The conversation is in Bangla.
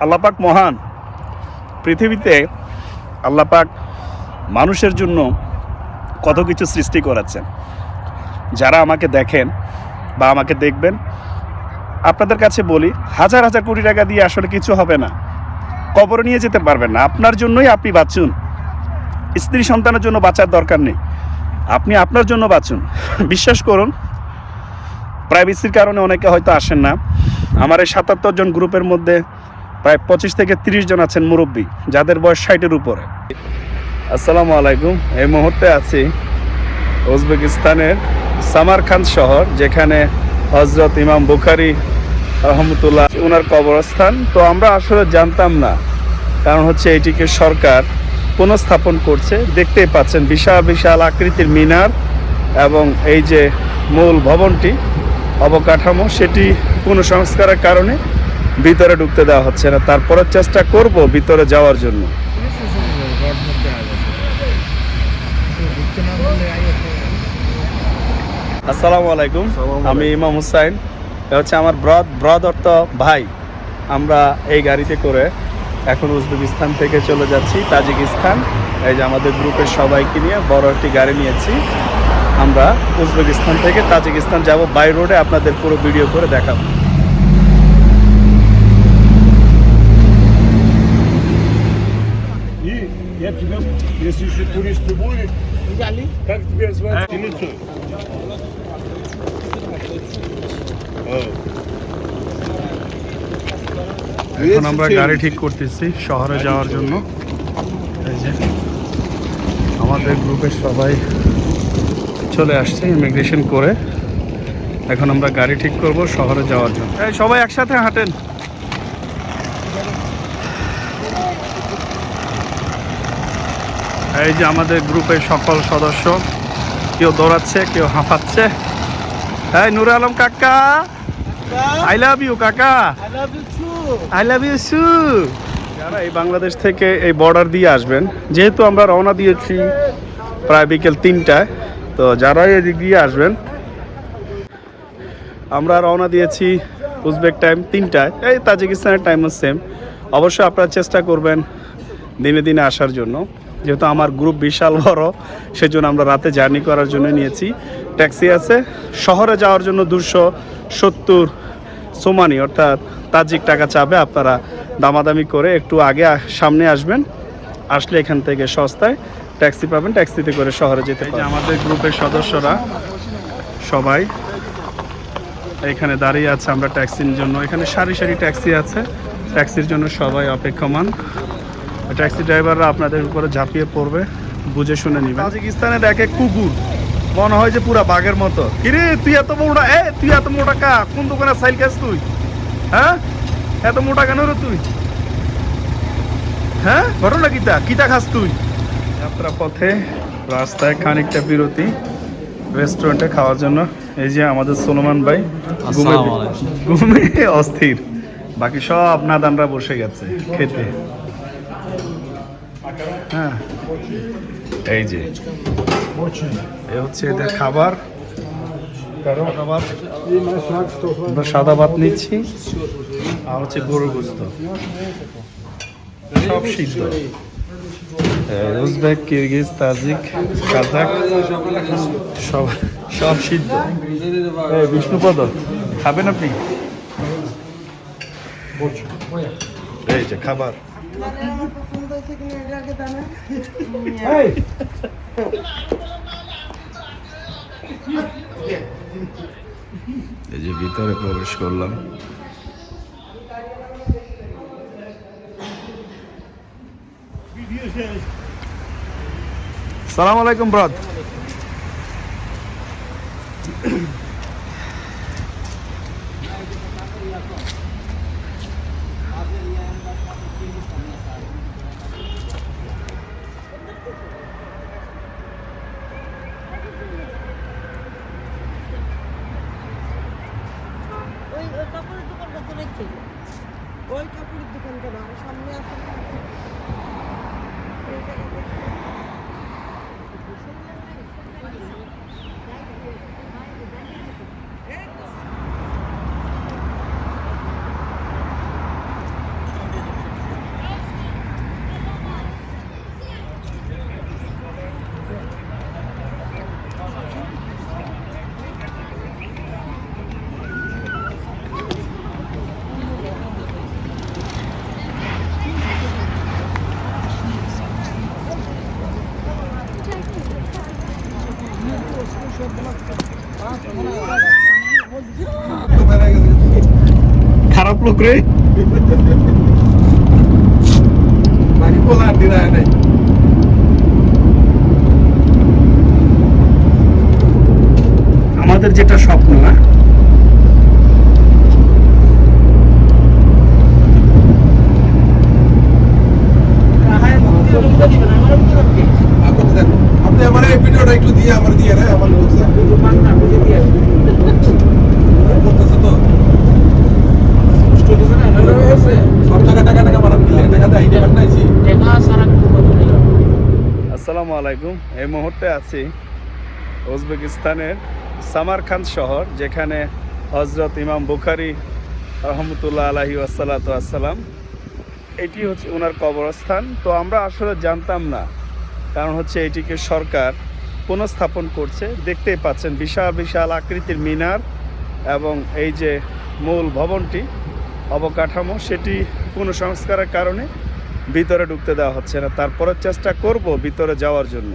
আল্লাপাক মহান। পৃথিবীতে আল্লাপাক মানুষের জন্য কত কিছু সৃষ্টি করেছেন। যারা আমাকে দেখেন বা আমাকে দেখবেন, আপনাদের কাছে বলি, হাজার হাজার কোটি টাকা দিয়ে আসলে কিছু হবে না। কবর নিয়ে যেতে পারবেন না। আপনার জন্যই আপনি বাঁচুন। স্ত্রী সন্তানের জন্য বাঁচার দরকার নেই। আপনি আপনার জন্য বাঁচুন। বিশ্বাস করুন প্রাইভেসির কারণে অনেকে হয়তো আসেন না। আমার এই সাতাত্তর জন গ্রুপের মধ্যে প্রায় পঁচিশ থেকে তিরিশ জন আছেন মুরব্বী, যাদের বয়স ষাটের উপরে। আসসালামু আলাইকুম। এই মুহূর্তে আছি উজবেকিস্তানের সামারখান শহর, যেখানে হজরত ইমাম বুখারি রহমতুল্লাহ ওনার কবরস্থান। তো আমরা আসলে জানতাম না, কারণ হচ্ছে এটিকে সরকার পুনঃস্থাপন করছে। দেখতেই পাচ্ছেন বিশাল বিশাল আকৃতির মিনার এবং এই যে মূল ভবনটি, অবকাঠামো, সেটি পুনঃসংস্কারের কারণে ভিতরে ঢুকতে দেওয়া হচ্ছে না। তারপরে চেষ্টা করব ভিতরে যাওয়ার জন্য। আসসালামু আলাইকুম। আমি ইমাম হুসাইন। হচ্ছে আমার ব্রদ ব্রদ অর্থ ভাই। আমরা এই গাড়িতে করে এখন উজবেকিস্তান থেকে চলে যাচ্ছি তাজিকিস্তান। এই যে আমাদের গ্রুপের সবাইকে নিয়ে বড় একটি গাড়ি নিয়েছি। আমরা উজবেকিস্তান থেকে তাজিকিস্তান যাব। বাই রোডে আপনাদের পুরো ভিডিও করে দেখাবো। если еще туристы будет, как тебя звать? Телефон. এখন আমরা গাড়ি ঠিক করতেছি শহরে যাওয়ার জন্য এই যে আমাদের গ্রুপের সবাই চলে আসছে ইমিগ্রেশন করে এখন আমরা গাড়ি ঠিক করব শহরে যাওয়ার জন্য এই সবাই একসাথে হাঁটেন এই যে আমাদের গ্রুপের সকল সদস্য কেউ দৌড়াচ্ছে কেউ হাঁপাচ্ছে। এই নুর আলম কাকা আই লাভ ইউ কাকা। আই লাভ ইউ সু যারা এই বাংলাদেশ থেকে এই বর্ডার দিয়ে আসবেন যেহেতু আমরা রওনা দিয়েছি প্রায় বিকেল তিনটায় তো যারা এদিক দিয়ে আসবেন আমরা রওনা দিয়েছি উজবেক টাইম তিনটায়। এই তাজিকিস্তানের টাইমও সেম অবশ্যই আপনারা চেষ্টা করবেন দিনে দিনে আসার জন্য। যেহেতু আমার গ্রুপ বিশাল বড় সেজন্য আমরা রাতে জার্নি করার জন্য নিয়েছি। ট্যাক্সি আছে। শহরে যাওয়ার জন্য দুশো সত্তর সোমানি অর্থাৎ তাজিক টাকা চাবে আপনারা দামাদামি করে একটু আগে সামনে আসবেন। আসলে এখান থেকে সস্তায় ট্যাক্সি পাবেন। ট্যাক্সিতে করে শহরে যেতে পারেন আমাদের গ্রুপের সদস্যরা সবাই এখানে দাঁড়িয়ে আছে। আমরা ট্যাক্সির জন্য এখানে সারি সারি ট্যাক্সি আছে। ট্যাক্সির জন্য সবাই অপেক্ষমান। ট্যাক্সি ড্রাইভাররা আপনাদের উপরে ঝাঁপিয়ে পড়বে বুঝে শুনে নিবে তাজিকিস্তানে দেখে কুকুর মনে হয় যে পুরা বাঘের মতো। কিরে তুই এত মোটা এ তুই এত মোটা কা? কোন দোকানে সাইল খাস তুই? হ্যাঁ? এত মোটা কেন রে তুই? হ্যাঁ? ঘটনা কিতা কিতা খাস তুই? যাত্রা পথে রাস্তায় খানিকটা বিরতি রেস্টুরেন্টে খাওয়ার জন্য। এই যে আমাদের সোলোমান ভাই ঘুমে ঘুমে অস্থির। বাকি সব নাদানরা বসে গেছে খেতে। হ্যাঁ। এই যে। এ হচ্ছে এদের খাবার। সাদা ভাত নিচ্ছি, আর হচ্ছে গরুর গোস্ত। সব সিদ্ধ। উজবেক, কিরগিজ, তাজিক, কাজাক, সব সব সিদ্ধ। বিষ্ণুপদ, খাবেন আপনি? এই যে খাবার। এই। যে ভিতরে প্রবেশ করলাম। সালাম আলাইকুম ব্রদ। ওই কাপড়ের দোকানটা না সামনে আছে না? খারাপ লোক রে। বাকি বলা দিরা নাই। আমাদের যেটা স্বপ্ন না? ভিডিওটা একটু দিয়ে, আমার দিয়ে রে আমার আইডিয়া বানাইছি আসসালামু আলাইকুম। এই মুহূর্তে আছি উজবেকিস্তানের সামারখান শহর, যেখানে হজরত ইমাম বুখারি রহমতুল্লাহ আলহি আসসালাত আসসালাম এটি হচ্ছে ওনার কবরস্থান। তো আমরা আসলে জানতাম না, কারণ হচ্ছে এটিকে সরকার পুনঃস্থাপন করছে। দেখতেই পাচ্ছেন বিশাল বিশাল আকৃতির মিনার এবং এই যে মূল ভবনটি, অবকাঠামো, সেটি কোনো সংস্কারের কারণে ভিতরে ঢুকতে দেওয়া হচ্ছে না। তারপরে চেষ্টা করব ভিতরে যাওয়ার জন্য।